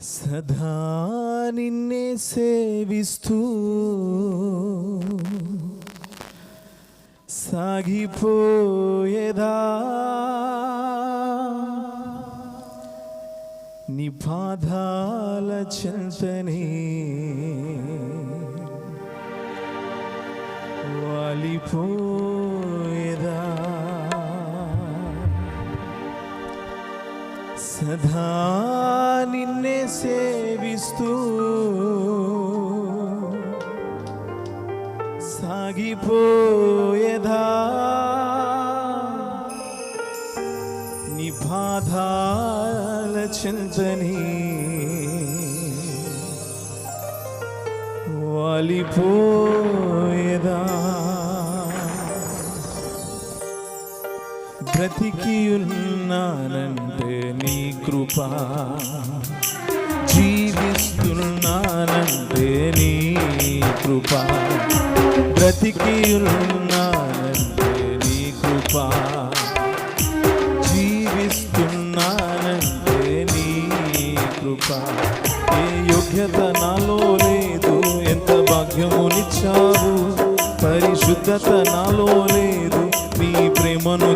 సదా నిన్నే సేవిస్తూ సాగిపోయేదా? నీ పాదాల చింతనే వాలిపోయేదా సదా నిన్నే సేవిస్తూ సాగిపోయేదా? నీ బాధాల చింతని వాలిపో బ్రతికియున్నానంటే నీ కృప. జీవిస్తున్నానంటే నీ కృప. బ్రతికియున్నానంటే నీ కృప. జీవిస్తున్నానంటే నీ కృప. ఏ యోగ్యత నాలో లేదు ఎంత భాగ్యమునిచ్చావు? పరిశుద్ధత నాలో లేదు.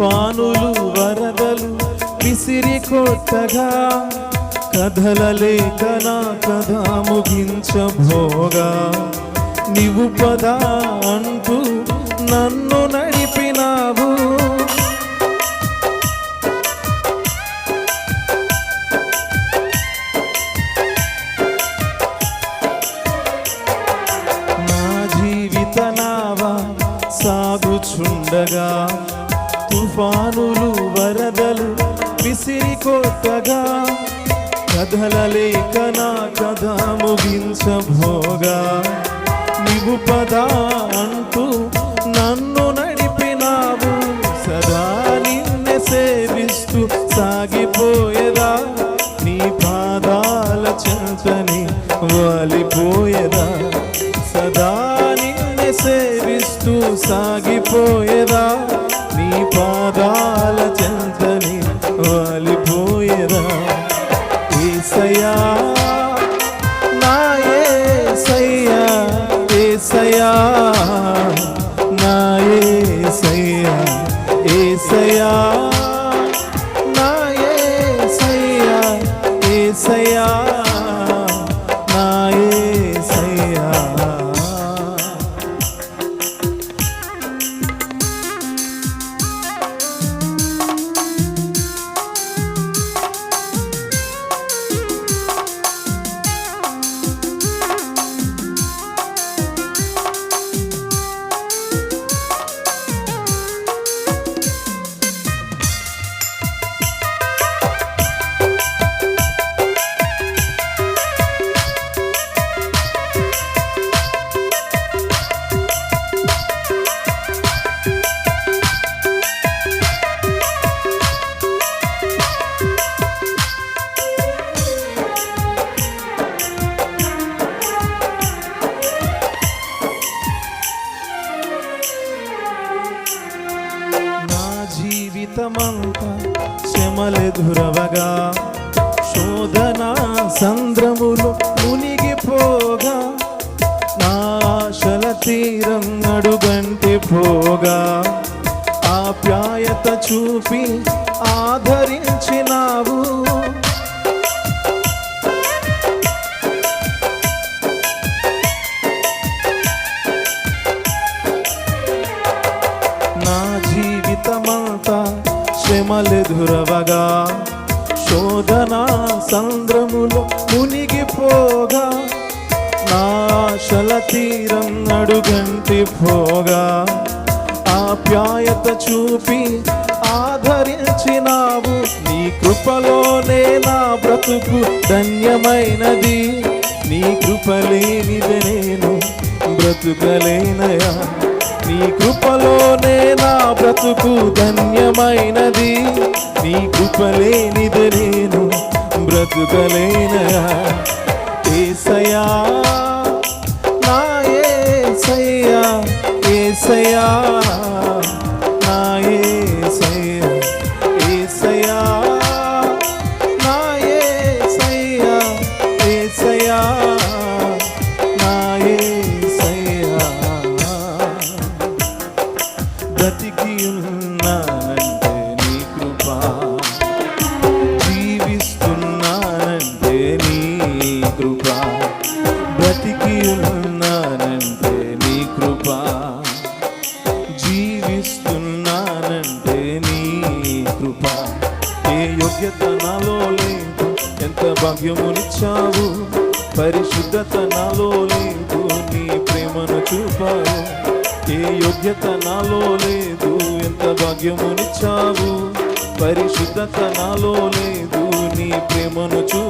తుఫానులు వరదలు విసిరి కొట్టగా కథలలేక నా కథ ముగించభోగా నీవు పద అంటూ నన్ను నడిపినావు. నా జీవిత నావా సాగుచుండగా తుఫానులు వరదలు విసిరి కొట్టగా కథలలేక నా కథ ముగించభోగా నీవు పద అంటూ నన్ను నడిపినావు సదా నిన్నే సేవిస్తూ సాగిపోయేదా? నీ పాదాల చింతని వాలిపోయేదా? సదా నిన్నే సేవిస్తూ సాగిపోయేదా? జీవితమంతా శ్రమలెదురవగా శోధన సంద్రములు మునిగిపోగా. నాశల తీరం అడుగంటి పోగా. ఆప్యాయత చూపి ఆదరించినావు. నా జీవితమంతా శ్రమలెదురవగా శోధన సంద్రములో మునిగిపోగా నాశల తీరం అడుగంటి పోగా ఆప్యాయత చూపి ఆదరించినావు. నీ కృపలోనే నా బ్రతుకు ధన్యమైనది. నీ కృపలేనిదే నేను బ్రతుకలేనయా. నీ కృపలోనే నా బ్రతుకు ధన్యమైనది. నీ కృపలేనిది నేను బ్రతుకలేనయా ఏసయా నా ఏసయ్యా ఏసయ్యా. కృప. బ్రతికి ఉన్నానంటే నీ కృప. జీవిస్తున్నానంటే నీ కృప. ఏ యోగ్యత నాలో లేదు ఎంత భాగ్యమునిచ్చావు? పరిశుద్ధత నాలో లేదు నీ ప్రేమను చూపావు. ఏ యోగ్యత నాలో లేదు ఎంత భాగ్యమునిచ్చావు? పరిశుద్ధత నాలో లేదు నీ ప్రేమను చూ